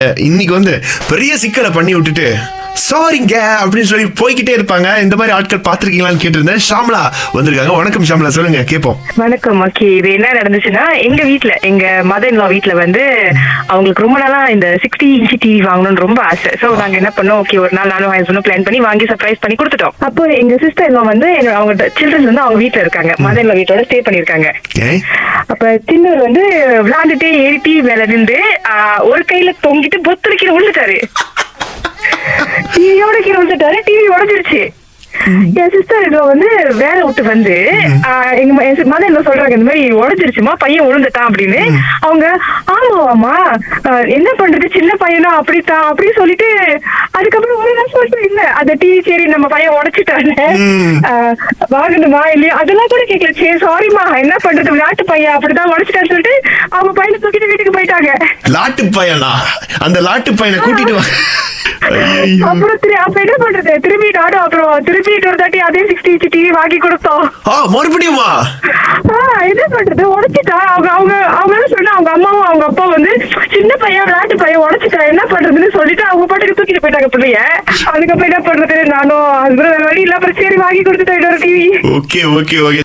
இன்னைக்கு வந்து பெரிய சிக்கலை பண்ணி விட்டுட்டு சாரிங்க அப்படின்னு சொல்லி போய்கிட்டே இருப்பாங்க. இந்த மாதிரி ஆட்கள் பார்த்திருக்கீங்களான்னு கேட்டிருந்தேன். ஷாம்லா வந்திருக்காங்க. வணக்கம் ஷாம்லா சொல்லுங்க கேட்போம் வணக்கம் ஓகே. இது என்ன நடந்துச்சுன்னா எங்க வீட்ல எங்க மதர் இன்லா வீட்ல வந்து அவங்களுக்கு ரொம்ப நாளா இந்த சிக்ஸ்டி இன்ச்சி டிவி வாங்கணும்னு ரொம்ப ஆசை. சோ நாங்க என்ன பண்ணோம் ஓகே ஒரு நாள் நானும் ஹஸ்பண்டும் பிளான் பண்ணி வாங்கி சர்ப்ரைஸ் பண்ணி கொடுத்துட்டோம். அப்போ எங்க சிஸ்டர் இன்லா வந்து அவங்க சில்ட்ரன்ஸ் வந்து அவங்க வீட்ல இருக்காங்க. மதர் இன்லா வீட்டோட ஸ்டே பண்ணிருக்காங்க அப்ப சின்னவர் வந்து விளையாண்டுட்டே ஏறி டிவி மேல நின்று ஒரு கையில தொங்கிட்டு பொத்துல கீழே விழுந்துட்டாரு டிவியோட கீழே விழுந்துட்டாரு. டிவி உடஞ்சிருச்சு. என் சிஸ்டர் இதோ வந்து வேலை விட்டு வந்து எங்க மதர் என்ன சொல்றாங்க இந்த மாதிரி உடஞ்சிருச்சுமா பையன் விழுந்துட்டான் அப்படின்னு. அவங்க ஆமாவாமா என்ன பண்றது சின்ன பையனா அப்படித்தான் அப்படின்னு சொல்லிட்டு அதுக்கப்புறம் ஒரு நாள் சொல்லிட்டு இல்ல அந்த டிவி சரி நம்ம பையன். ஆஹ், வாங்கணுமா இல்லையா அதெல்லாம் கூட கேட்கல சரி சாரிம்மா என்ன பண்றது விளையாட்டு பையன் அப்படிதான் உடைச்சிட்டான்னு சொல்லிட்டு அவங்க பையனை தூக்கிட்டு வீட்டுக்கு போயிட்டாங்க. லாட்டு பையனா? அந்த லாட்டு பையனை கூட்டிட்டு. அப்புறம் அப்ப என்ன பண்றது? திரும்பி நானும் அப்புறம் திரும்பி இன்னொரு தாட்டி அதே சிக்ஸ்டி இன்ச்சு டிவி வாங்கி கொடுத்தோம். மறுபடியுமா என்ன பண்றது? உடைச்சிட்டா? அவங்க அவங்க அவங்க சொன்னா? அவங்க அம்மாவும் அவங்க அப்பா வந்து சின்ன பையன் விளையாட்டு பையன் உடைச்சிட்டா என்ன பண்றதுன்னு சொல்லிட்டு அவங்க பாட்டுக்கு தூக்கிட்டு போயிட்டாங்க பிள்ளைய. அதுக்கப்புறம் என்ன பண்றது? நானும் ஹஸ்பண்ட் வழி இல்ல அப்புறம் சரி வாங்கி கொடுத்துட்டேன் இன்னொரு டிவி ஓகே ஓகே ஓகே.